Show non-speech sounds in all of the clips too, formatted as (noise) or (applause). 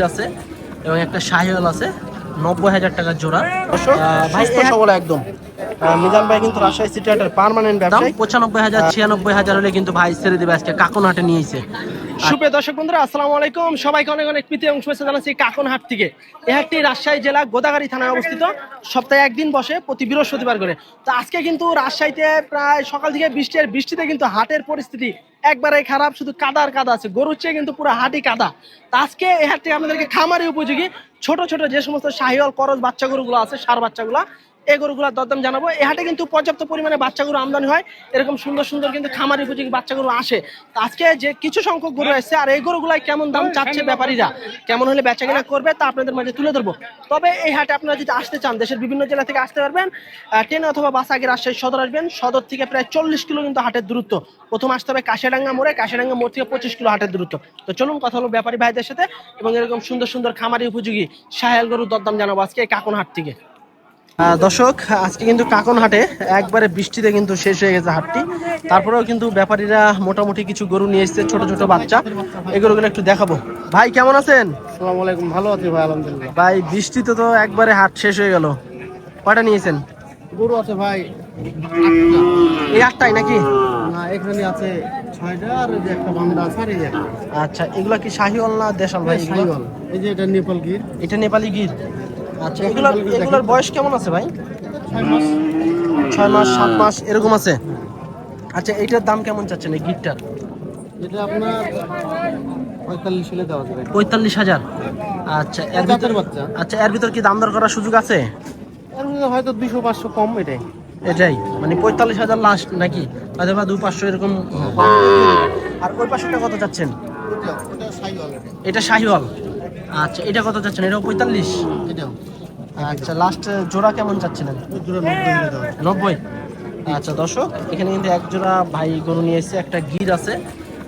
গির আছে এবং একটা শাহিওয়াল আছে নব্বই হাজার টাকার জোড়া। ভাই একদম। মিজান ভাই কিন্তু রাজশাহী সিটি হাটের পার্মানেন্ট ব্যবসায়ী। পঁচানব্বই হাজার ছিয়ানব্বই হাজার হলে কিন্তু ভাই ছেড়ে দেবে আজকে কাকনহাটে নিয়েছে। সুপ্রিয় দর্শক বন্ধুরা আসসালামু আলাইকুম। সবাইকে অনেক অনেক প্রীতি এবং জানাচ্ছি কাকনহাট থেকে। এই হাটটি রাজশাহী জেলা গোদাগাড়ি থানায় অবস্থিত। সপ্তাহে একদিন বসে প্রতি বৃহস্পতিবার করে। তো আজকে কিন্তু রাজশাহীতে প্রায় সকাল থেকে বৃষ্টি আর বৃষ্টিতে কিন্তু হাটের পরিস্থিতি একবারে খারাপ। শুধু কাদার কাদা আছে গরুর চেয়ে কিন্তু পুরো হাটই কাদা। তো আজকে এই হাটটি আপনাদেরকে খামারি উপযোগী ছোট ছোট যে সমস্ত শাহিওয়াল করজ বাচ্চা গরুগুলো আছে সার বাচ্চাগুলো এই গরুগুলোর দরদাম জানাব। এই হাটে কিন্তু পর্যাপ্ত পরিমাণে বাচ্চা গরু আমদানি হয়। এরকম সুন্দর সুন্দর কিন্তু খামারি উপযোগী বাচ্চা গরু আসে আজকে যে কিছু সংখ্যক গরু এসেছে, আর এই গরুগুলাই কেমন দাম চাচ্ছে ব্যাপারীরা? কেমন হলে বেচা কেনা করবে তা আপনাদের মাঝে তুলে ধরবো। তবে এই হাটে আপনারা যদি আসতে চান, দেশের বিভিন্ন জেলা থেকে আসতে পারবেন ট্রেনে অথবা বাস আগে রাজশাহী সদর আসবেন। সদর থেকে প্রায় চল্লিশ কিলো কিন্তু হাটের দূরত্ব। প্রথম আসতে হবে কাশিয়াডাঙ্গা মোড়ে। কাশিয়াডাঙ্গা মোড় থেকে পঁচিশ কিলো হাটের দূরত্ব। তো চলুন কথা হলো ব্যাপারী ভাইদের সাথে এবং এরকম সুন্দর সুন্দর খামারি উপযোগী সাহেল গরুর দরদাম জানাব আজকে কাকন হাট থেকে। দর্শক আজকে কিন্তু কাকন হাটে একবারে বৃষ্টিতে কিন্তু শেষ হয়ে গেছে হাটটি। তারপরেও কিন্তু ব্যাপারীরা মোটামুটি কিছু গরু নিয়ে এসেছে ছোট ছোট বাচ্চা। এই গরুগুলো একটু দেখাবো। ভাই কেমন আছেন? আলাইকুম। ভালো আছি ভাই আলহামদুলিল্লাহ। ভাই বৃষ্টিতে তো একবারে হাট শেষ হয়ে গেল। কয়টা নিয়েছেন? গরু আছে ভাই এই আটটাই নাকি? না এখানে আছে ছয়টা আর একটা বান্দা আছে আর এই যে একটা। আচ্ছা এগুলা কি শাহিওয়াল না দেশাল ভাই? এই যে এটা নেপাল গির। এটা নেপালি গির। আচ্ছা এগুলার এগুলার বয়স কেমন আছে ভাই? ছয় মাস। সাত মাস এরকম আছে? আচ্ছা এইটার দাম কেমন চাচ্ছেন এই গিরটার এটা আপনার পঁয়তাল্লিশ হলে দেওয়া যাবে। পঁয়তাল্লিশ হাজার? আচ্ছা এর ভিতর বাচ্চা। আচ্ছা এর ভিতর কি দাম দর করার সুযোগ আছে? এর মধ্যে হয়তো দুশো পাঁচশো কম এটাই। এটাই মানে পঁয়তাল্লিশ হাজার লাস্ট নাকি? হয়তো বা দু পাঁচশো এরকম আর ওই পাঁচশোটা কত চাচ্ছেন? এটা শাহিওয়াল আচ্ছা এটা কত চাচ্ছেন? এটাও পঁয়তাল্লিশ? এটাও। আচ্ছা লাস্ট জোড়া কেমন চাচ্ছিলেন? নব্বই। আচ্ছা দর্শক এখানে কিন্তু এক জোড়া ভাই গরু নিয়ে এসেছে একটা গির আছে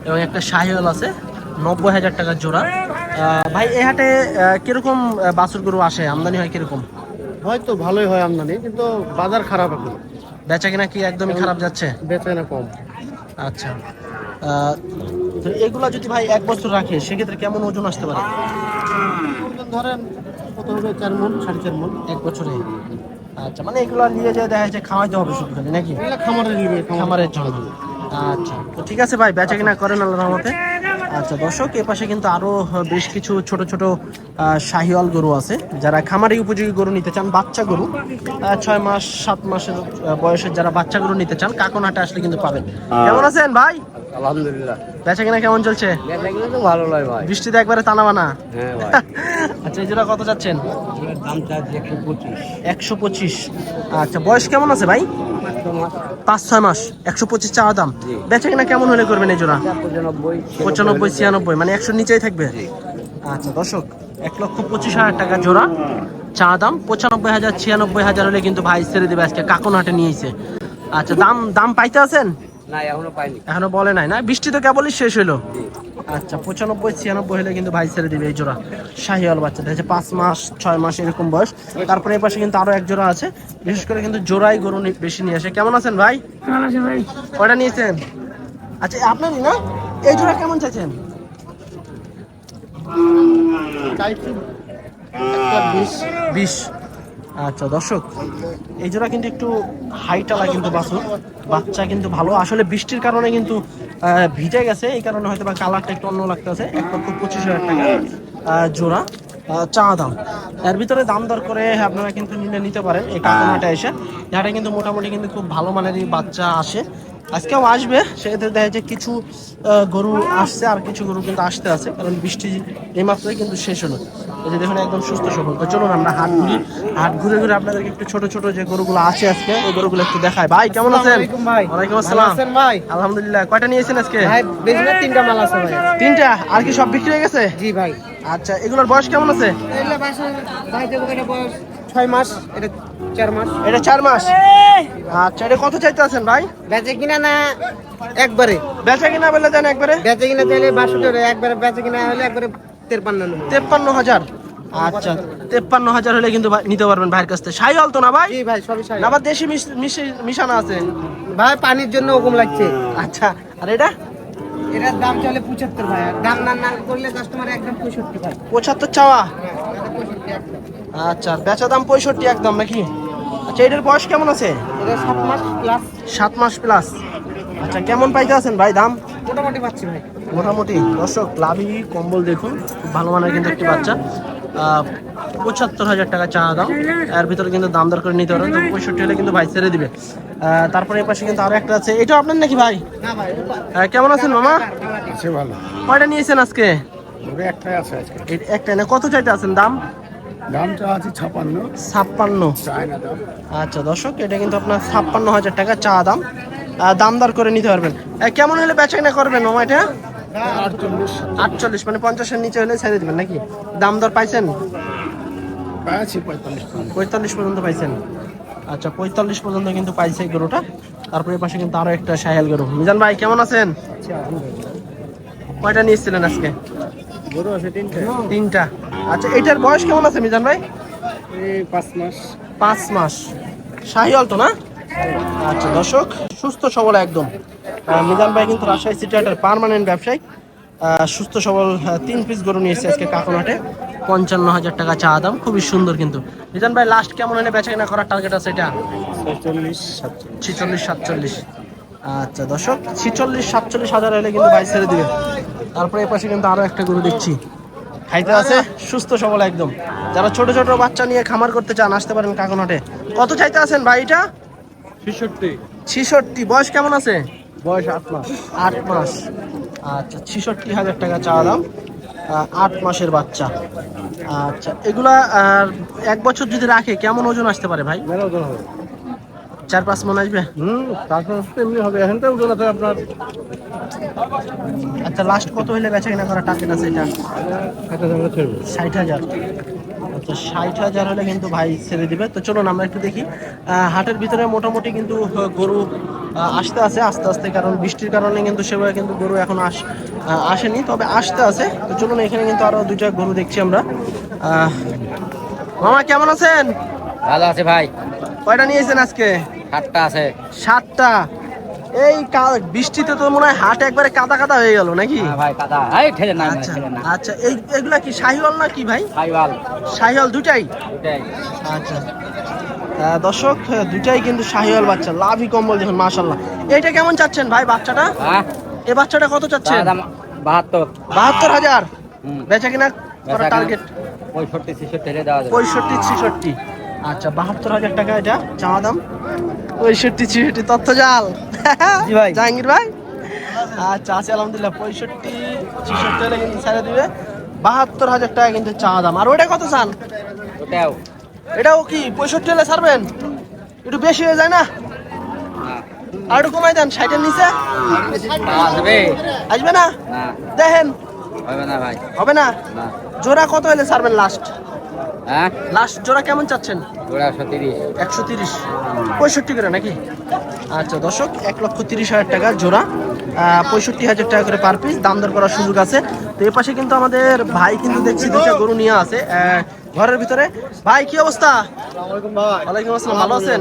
এবং একটা শাহিওয়াল আছে নব্বই হাজার টাকার জোড়া। ভাই এই হাটে কীরকম বাছুর গরু আসে? আমদানি হয় কীরকম? হয়তো ভালোই হয় আমদানি কিন্তু বাজার খারাপ এখন। বেচা কিনা কি একদমই খারাপ যাচ্ছে? বেচে না কম। আচ্ছা তো এগুলা যদি ভাই এক বছর রাখে সেক্ষেত্রে কেমন ওজন আসতে পারে? ধরেন কত হবে? চার মন সাড়ে চার মন এক বছরে। আচ্ছা মানে এগুলো নিয়ে যায় দেখা যাচ্ছে খাওয়াইতে হবে শুধু খালি নাকি? এগুলো খামারের নিবে খামারের জন্য। আচ্ছা তো ঠিক আছে ভাই বেচা কিনা করেন আল্লাহ রহমতে। আচ্ছা দর্শক এ পাশে কিন্তু আরও বেশ কিছু ছোট ছোট আহ, শাহিওয়াল গরু আছে। যারা খামারি উপযোগী গরু নিতে চান বাচ্চা গরু ছয় মাস সাত মাসের বয়সের যারা বাচ্চা গরু নিতে চান কাকনহাটে আসলে কিন্তু পাবেন। কেমন আছেন ভাই? আলহামদুলিল্লাহ। বেচা কিনা কেমন চলছে? তো ভালো লাগে ভাই। বৃষ্টিতে একবারে টানা বানা। হ্যাঁ ভাই। (laughs) আচ্ছা এই জোড়া কত দাম চার্জ একশো পঁচিশ। একশো পঁচিশ। আচ্ছা বয়স কেমন আছে ভাই? পাঁচ ছয় মাস। একশো পঁচিশ চাওয়া দাম। বেচা কিনা কেমন হলে করবেন এই জোড়া? পঁচানব্বই ছিয়ানব্বই মানে একশো নিচেই থাকবে? আচ্ছা দর্শক এক লক্ষ পঁচিশ হাজার টাকা জোড়া। চা দাম পঁচানব্বই হাজার ছিয়ানব্বই হাজার হলে কিন্তু ভাই ছেড়ে দেবে আজকে কাকনহাটে নিয়েছে আচ্ছা দাম দাম পাইতে আছেন? না এখনও পাইনি। এখনও বলে নাই। না বৃষ্টি তো কেবলই শেষ হলো আচ্ছা পঁচানব্বই ছিয়ানব্বই হলে কিন্তু ভাই ছেড়ে দিবে এই জোড়া শাহিওয়াল বাচ্চা। দেখছে পাঁচ মাস ছয় মাস এরকম বয়স। তারপরে এই পাশে কিন্তু আরও এক জোড়া আছে। বিশেষ করে কিন্তু জোড়াই গরু বেশি নিয়ে আসে। কেমন আছেন ভাই? কয়টা নিয়েছেন? আচ্ছা আপনারই না? এই জোড়া কেমন চাইছেন? বিশ। আচ্ছা দর্শক, এই জোড়া কিন্তু একটু হাইটালা কিন্তু বাছুর, বাচ্চা কিন্তু ভালো। আসলে বৃষ্টির কারণে কিন্তু ভিজে গেছে, এই কারণে হয়তো বা কালারটা একটু অন্য লাগতেছে। এক লক্ষ পঁচিশ হাজার টাকা জোড়া চা দাম। এর ভিতরে দাম দর করে আপনারা কিন্তু নিলে নিতে পারেন, এই কাকুনাটা এসে। যাটা কিন্তু মোটামুটি কিন্তু খুব ভালো মানেরই বাচ্চা আসে আজকেও আসবে সেক্ষেত্রে দেখা যায় কিছু গরু আসছে আর কিছু গরু কিন্তু আসতে আছে কারণ বৃষ্টি এই মাত্রই কিন্তু শেষ হলো। এই যে দেখুন একদম সুস্থ সবল। তো চলুন আমরা হাট ঘুরি। হাট ঘুরে ঘুরে আপনাদেরকে একটু ছোট ছোট যে গরুগুলো আছে আজকে ওই গরুগুলো একটু দেখায় ভাই কেমন আছেন। ওয়ালাইকুম আসসালাম। ভাই? আলহামদুলিল্লাহ। কয়টা নিয়েছেন আজকে? ভাই তিনটা মাল আছে ভাই। তিনটা? আর কি সব বিক্রি হয়ে গেছে? জি ভাই। আচ্ছা এগুলোর বয়স কেমন আছে? ছয় মাস এটা চার মাস। এটা চার মাস? আচ্ছা এটা কত চাইতে আছেন ভাই? বেচে কিনা না একবারে। বেচা কিনা বলে দেন একবারে। বেচে কিনা চাইলে বাষট্টি একবারে বেচে কিনা হলে একবারে। তেপ্পান্ন হাজার? আচ্ছা তেপ্পান্ন হাজার হলে কিন্তু ভাই- নিতে পারবেন ভাইয়ের কাছ থেকে। সাইওয়াল তো না ভাই? ভাই সবই সাই আবার দেশি মিশ- মিশানো আছে। ভাই পানির জন্য ওরকম লাগছে। আচ্ছা আর এটা? এটার দাম চলে পঁচাত্তর ভাই দাম না না করলে কাস্টমার একদম পঁয়ষট্টি ভাই। পঁচাত্তর চাওয়া? হ্যাঁ আচ্ছা বেচা দাম পঁয়ষট্টি একদম নাকি? আচ্ছা এটার বয়স কেমন আছে? এটা সাত মাস প্লাস সাত মাস প্লাস আচ্ছা কেমন পাইতে আছেন ভাই? দাম? মোটামুটি পাচ্ছি ভাই। মোটামুটি। দর্শক লাভি কম্বল দেখুন। ভালো মানের কিন্তু একটি বাচ্চা। পঁচাত্তর হাজার টাকা চা দাম। এর ভিতরে কিন্তু দাম দর করে নিতে পারেন। তো পঁয়ষট্টি হলে কিন্তু ভাই ছেড়ে দিবে। তারপরে এই পাশে কিন্তু আরও একটা আছে। এটা আপনার নাকি ভাই? ভাই আহ, কেমন আছেন মামা? ভালো। কয়টা নিয়েছেন আজকে? ওরে একটাই আছে আজকে। এই- একটা না কত চাইতে আছেন দাম? দামটা আছে ছাপান্ন। ছাপ্পান্ন। আচ্ছা দর্শক এটা কিন্তু আপনার ছাপ্পান্ন হাজার টাকা চা দাম। দাম দর করে নিতে পারবেন। কেমন হলে বেচা কিনা করবেন মামা এটা? আটচল্লিশ। মানে পঞ্চাশের নিচে হলে ছেড়ে দেবেন নাকি? দাম দর পাইছেন। পঁয়তাল্লিশ পর্যন্ত। পাইছেন। আচ্ছা পঁয়তাল্লিশ পর্যন্ত কিন্তু পাইছে গরুটা। তারপরে পাশে কিন্তু আরও একটা সাহেল গরু। মিজান ভাই কেমন আছেন? কয়টা নিয়েছিলেন আজকে? গরু আছে তিনটে। তিনটা। আচ্ছা এটার বয়স কেমন আছে মিজান ভাই? পাঁচ মাস। পাঁচ মাস। শাহিওয়াল তো না? আচ্ছা দর্শক সুস্থ সবল একদম। মিজান ভাই কিন্তু রাজশাহী সিটি হাটের পার্মানেন্ট ব্যবসায়ী। সুস্থ সবল তিন পিস গরু নিয়েছে আজকে কাকনহাটে পঞ্চান্ন হাজার টাকা চা দাম খুবই সুন্দর কিন্তু। মিজান ভাই লাস্ট কেমন এনে বেচা কেনা করার টার্গেট আছে এটা? ছিচল্লিশ সাতচল্লিশ। আচ্ছা দর্শক ছিচল্লিশ সাতচল্লিশ হাজার হলে কিন্তু ভাই ছেড়ে দিবে। তারপরে এই পাশে কিন্তু আরও একটা গরু দেখছি। খাইতে আছে? সুস্থ সবল একদম। যারা ছোট ছোট বাচ্চা নিয়ে খামার করতে চান আসতে পারেন কাকনহাটে কত চাইতে আছেন ভাই এটা? ছেষট্টি। ছিষট্টি। বয়স কেমন আছে? বয়স আট মাস। আট মাস। আচ্ছা ছিষট্টি হাজার টাকা চাওয়া দাম। আট মাসের বাচ্চা। আচ্ছা এগুলা এক বছর যদি রাখে কেমন ওজন আসতে পারে ভাই? ওজন হবে। চার পাঁচ মন আসবে? হুম তারপর এমনি হবে। এখানটা ওজন আছে আপনার। আচ্ছা লাস্ট কত হলে বেচা কিনা করা টার্গেট আছে এটা? ষাট হাজার আচ্ছা ষাট হাজার হলে কিন্তু ভাই ছেড়ে দিবে। তো চলুন আমরা একটু দেখি। হাটের ভিতরে মোটামুটি কিন্তু গরু আসতে আছে আস্তে আস্তে কারণ বৃষ্টির কারণে কিন্তু সেভাবে কিন্তু গরু এখন আস আসেনি তবে আসতে আছে। তো চলুন এখানে কিন্তু আরও দুইটা গরু দেখছি আমরা। মামা কেমন আছেন? ভালো আছে ভাই। কয়টা নিয়েছেন আজকে? সাতটা আছে। সাতটা। এই বৃষ্টিতে তো মনে হয় হাট একবারে কাদা কাদা হয়ে গেল নাকি? হ্যাঁ ভাই কাদা। এই ঠেলে না আচ্ছা আচ্ছা এই এগুলা কি শাহিওয়াল না কি ভাই? শাহিওয়াল। দুটাই? আচ্ছা। দর্শক দুটাই কিন্তু শাহিওয়াল বাচ্চা লাভই কম্বল দেখুন মাশাল্লাহ এইটা কেমন চাচ্ছেন ভাই বাচ্চাটা? হ্যাঁ। এই বাচ্চাটা কত চাচ্ছেন? বাহাত্তর। বাহাত্তর হাজার। বেচা কিনা টার্গেট পঁয়ষট্টি ছিষট্টি পঁয়ষট্টি ছিষট্টি। আচ্ছা বাহাত্তর হাজার টাকা এটা চাওয়া দাম? পঁয়ষট্টি ছিষট্টি তথ্য জাল। ভাই। জাহাঙ্গীর ভাই। আচ্ছা আছে আলহামদুলিল্লাহ পঁয়ষট্টি ছিষট্টি হলে কিন্তু ছেড়ে দিবে। বাহাত্তর হাজার টাকা কিন্তু চাওয়া দাম। আর ওটা কত চান? ওটাও। এটাও কি পঁয়ষট্টি হলে ছাড়বেন? একটু বেশি হয়ে যায় না। আর একটু কমাই দেন ষাটের নিচে? আসবে। আসবে না? না। দেখেন। হবে না ভাই। হবে না? না। জোড়া কত হলে ছাড়বেন লাস্ট হ্যাঁ? লাস্ট জোড়া কেমন চাচ্ছেন? ওরা একশো তিরিশ। একশো তিরিশ। পঁয়ষট্টি করে নাকি? আচ্ছা দর্শক এক লক্ষ তিরিশ হাজার টাকা জোড়া। পঁয়ষট্টি হাজার টাকা করে পার পিস দাম দর করার সুযোগ আছে। তো এ পাশে কিন্তু আমাদের ভাই কিন্তু দেখছি দুটা গরু নিয়ে আছে। ঘরের ভিতরে। ভাই কি অবস্থা? ওয়ালাইকুম আসসালাম ভালো আছেন?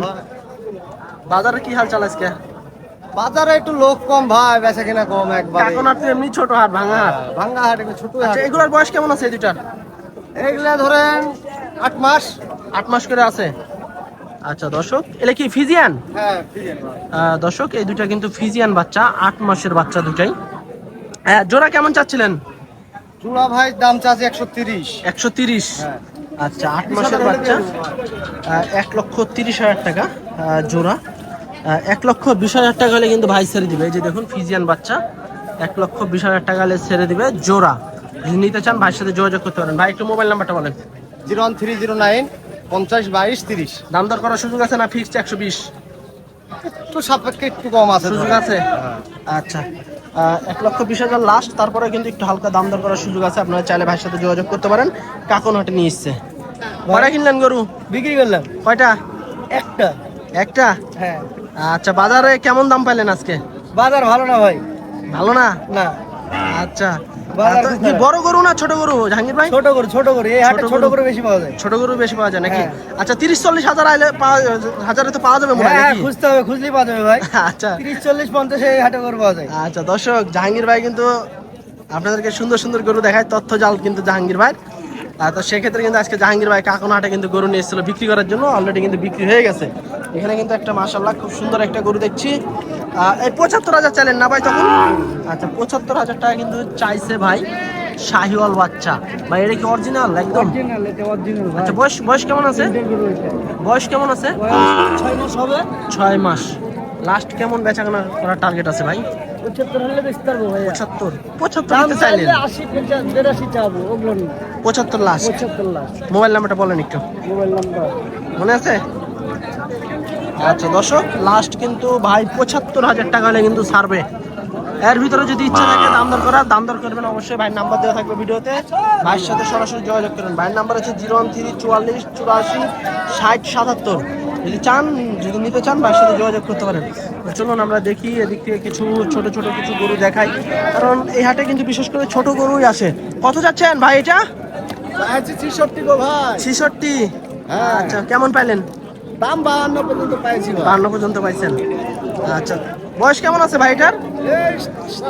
বাজারে কি হাল চাল আজকে? বাজারে একটু লোক কম ভাই বেচা কিনা কম একবার। এখন আর তো এমনি ছোট হাট ভাঙা হাট। ভাঙ্গা হাট একটু ছোট হাট। আচ্ছা এগুলোর বয়স কেমন আছে এই দুটার এগুলা ধরেন আট মাস। আট মাস করে আছে? আচ্ছা দর্শক এটা কি ফিজিয়ান? হ্যাঁ দর্শক এই দুটা কিন্তু ফিজিয়ান বাচ্চা আট মাসের বাচ্চা দুটাই জোড়া কেমন চাচ্ছিলেন? জোড়া ভাই দাম চাচ্ছে একশো তিরিশ। একশো তিরিশ। আচ্ছা আট মাসের বাচ্চা। এক লক্ষ তিরিশ হাজার টাকা জোড়া। এক লক্ষ বিশ হাজার টাকা হলে কিন্তু ভাই ছেড়ে দিবে। এই যে দেখুন ফিজিয়ান বাচ্চা এক লক্ষ বিশ হাজার টাকা হলে ছেড়ে দিবে জোড়া। নিতে চান ভাইয়ের সাথে যোগাযোগ করতে পারেন। ভাই একটু মোবাইল নাম্বারটা বলেন। Zero one three zero nine পঞ্চাশ বাইশ তিরিশ। দাম দর করার সুযোগ আছে না ফিক্সড একশো বিশ? একটু সাপেক্ষে একটু কম আছে সুযোগ আছে? আচ্ছা। এক লক্ষ বিশ হাজার লাস্ট তারপরে কিন্তু একটু হালকা দাম দর করার সুযোগ আছে। আপনারা চাইলে ভাইয়ের সাথে যোগাযোগ করতে পারেন। কাকন হাটে নিয়ে এসছে। কয়টা কিনলেন গরু? বিক্রি করলাম। কয়টা? একটা। একটা? হ্যাঁ। আচ্ছা বাজারে কেমন দাম পাইলেন আজকে? বাজার ভালো না ভাই। ভালো না? না। আচ্ছা। বড় গরু না ছোট গরু জাহাঙ্গীর ভাই? ছোট গরু ছোট গরু এই হাটে ছোট গরু। বেশি পাওয়া যায়। ছোট গরু বেশি পাওয়া যায় নাকি? হ্যাঁ। আচ্ছা তিরিশ চল্লিশ হাজার আইলে হাজারে তো পাওয়া যাবে মনে হয় হ্যাঁ খুঁজতে হবে পাওয়া যাবে ভাই। (laughs) আচ্ছা। এই হাটে গরু পাওয়া যায়। আচ্ছা দর্শক জাহাঙ্গীর ভাই কিন্তু আপনাদেরকে সুন্দর সুন্দর গরু দেখায় তথ্য জাল কিন্তু জাহাঙ্গীর ভাই তো সেক্ষেত্রে কিন্তু আজকে জাহাঙ্গীর ভাই কাকনহাটে কিন্তু গরু নিয়ে এসেছিল বিক্রি করার জন্য অলরেডি কিন্তু বিক্রি হয়ে গেছে। এখানে কিন্তু একটা মাসাল্লাহ খুব সুন্দর একটা গরু দেখছি। এই পঁচাত্তর হাজার চাইলেন না ভাই তখন? আচ্ছা পঁচাত্তর হাজার টাকা কিন্তু চাইছে ভাই শাহিওয়াল বাচ্চা। ভাই এটা কি অরিজিনাল একদম? আচ্ছা বয়স বয়স কেমন আছে? বয়স কেমন আছে? ছয় মাস হবে। ছয় মাস। লাস্ট কেমন বেচাকেনা করার টার্গেট আছে ভাই? পঁচাত্তর লাস্ট লাখ মোবাইল নাম্বারটা বলেন একটু। মোবাইল নাম্বার মনে আছে? আচ্ছা দর্শক লাস্ট কিন্তু ভাই পঁচাত্তর হাজার টাকা হলে কিন্তু ছাড়বে। এর ভিতরে যদি ইচ্ছা থাকে দাম দর করার দাম দর করবেন অবশ্যই ভাইয়ের নাম্বার দেওয়া থাকবে ভিডিওতে। ভাইয়ের সাথে সরাসরি যোগাযোগ করবেন ভাইয়ের নাম্বার হচ্ছে জিরো ওয়ান থ্রি চুয়াল্লিশ চুরাশি ষাট সাতাত্তর। যদি চান যদি নিতে চান ভাইয়ের সাথে যোগাযোগ করতে পারেন। চলুন আমরা দেখি এদিক থেকে কিছু ছোট ছোট কিছু গরু দেখাই। কারণ এই হাটে কিন্তু বিশেষ করে ছোট গরুই আসে কত যাচ্ছেন ভাই এটা? আছে ছেষট্টি গো ভাই। ছিষট্টি? হ্যাঁ। আচ্ছা কেমন পাইলেন? দাম বাহান্ন পর্যন্ত পাইছি ভাই বান্ন পর্যন্ত পাইছেন। আচ্ছা বয়স কেমন আছে ভাইটার?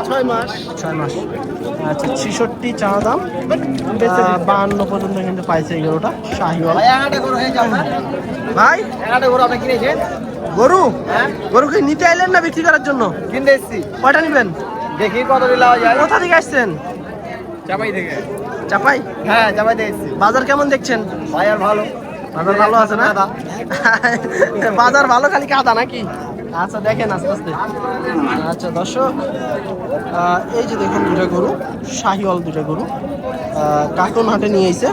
ছয় মাস। ছয় মাস। আচ্ছা ছিষট্টি চা দাম। বান্ন পর্যন্ত কিন্তু পাইছে এই গরুটা শাহিওয়াল। ভাই একটা গরু আপনি কিনেছেন? গরু? হ্যাঁ। গরু কি নিতে আইলেন না বিক্রি করার জন্য? কিনতে এসছি। কয়টা নিবেন? দেখি কত দিলে যায় কোথা থেকে আসছেন? চাপাই থেকে। চাপাই? হ্যাঁ চাপাই দিয়ে এসছি। বাজার কেমন দেখছেন? ভাই আর ভালো। বাজার ভালো আছে না? (laughs) বাজার ভালো খালি কাদা নাকি? আচ্ছা দেখেন আস্তে আস্তে। আচ্ছা দর্শক এই যে দেখুন দুটা গরু শাহিওয়াল দুটা গরু কার্টুন হাটে নিয়ে এসে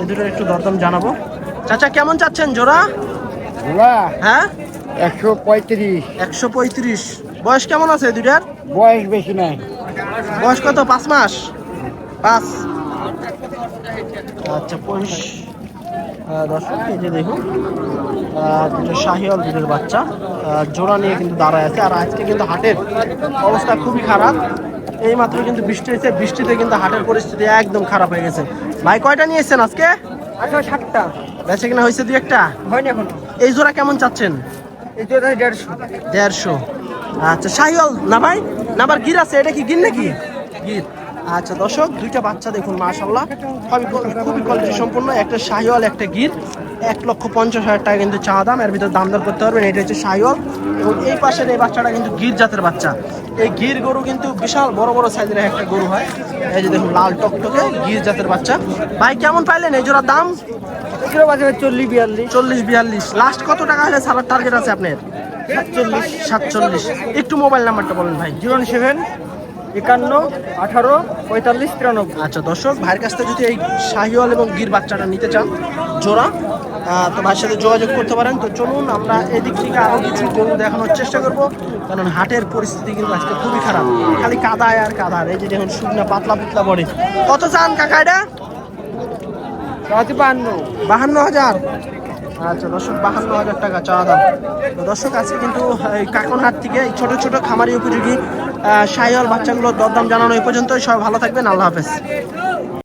এই দুটোর একটু দরদাম জানাব। চাচা কেমন চাচ্ছেন জোড়া? হ্যাঁ? একশো পঁয়ত্রিশ। একশো পঁয়ত্রিশ। বয়স কেমন আছে দুটার বয়স বেশি নাই। বয়স কত? পাঁচ মাস? পাঁচ। আচ্ছা আহ, দর্শক এই যে দেখুন দুটো শাহিওয়াল দুধের বাচ্চা জোড়া নিয়ে কিন্তু দাঁড়ায় আছে। আর আজকে কিন্তু হাটের অবস্থা খুবই খারাপ। এই মাত্র কিন্তু বৃষ্টি হয়েছে বৃষ্টিতে কিন্তু হাটের পরিস্থিতি একদম খারাপ হয়ে গেছে। ভাই কয়টা নিয়েছেন আজকে? ষাটটা বেঁচে কিনা হয়েছে দুই একটা? হয়নি এখন। এই জোড়া কেমন চাচ্ছেন? এই তো দেড়শো। দেড়শো। আচ্ছা শাহিওয়াল না ভাই? না আবার গির আছে এটা কি গির নাকি? গির। আচ্ছা দর্শক দুইটা বাচ্চা দেখুন মাশাল্লাহ খুবই খুবই কোয়ালিটি সম্পূর্ণ একটা শাহিওয়াল একটা গির। এক লক্ষ পঞ্চাশ হাজার টাকা কিন্তু চা দাম এর ভিতরে দাম দর করতে পারবেন এটা হচ্ছে শাহিওয়াল। এবং এই পাশের এই বাচ্চাটা কিন্তু গির জাতের বাচ্চা। এই গির গরু কিন্তু বিশাল বড় বড় সাইজের একটা গরু হয়। এই যে দেখুন লাল টকটকে গির জাতের বাচ্চা। ভাই কেমন পাইলেন? এই জোড়ার দাম? চল্লিশ বিয়াল্লিশ। চল্লিশ বিয়াল্লিশ। লাস্ট কত টাকা হলে সারার টার্গেট আছে আপনার? সাতচল্লিশ সাতচল্লিশ। একটু মোবাইল নাম্বারটা বলেন ভাই। জিরো সেভেন একান্ন আঠারো পঁয়তাল্লিশ তিরানব্বই। আচ্ছা দর্শক ভাইয়ের কাছ থেকে যদি এই শাহিওয়াল এবং গির বাচ্চাটা নিতে চান জোড়া তো ভাইয়ের সাথে যোগাযোগ করতে পারেন। তো চলুন আমরা এদিক থেকে আরও কিছু গরু দেখানোর চেষ্টা করব। কারণ হাটের পরিস্থিতি কিন্তু আজকে খুবই খারাপ। খালি কাদায় আর কাদার এই যে দেখুন শুকনা পাতলা পাতলা বডি। কত চান কাকা এটা? বাহান্ন হাজার। আচ্ছা দর্শক বাহান্ন হাজার টাকা চাওয়া দাম। দর্শক, আজকে কিন্তু কাকনহাট থেকে এই ছোট ছোট খামারি উপযোগী সায়ল বাচ্চাগুলোর দরদাম জানানো এই পর্যন্ত সবাই ভালো থাকবেন, আল্লাহ হাফেজ।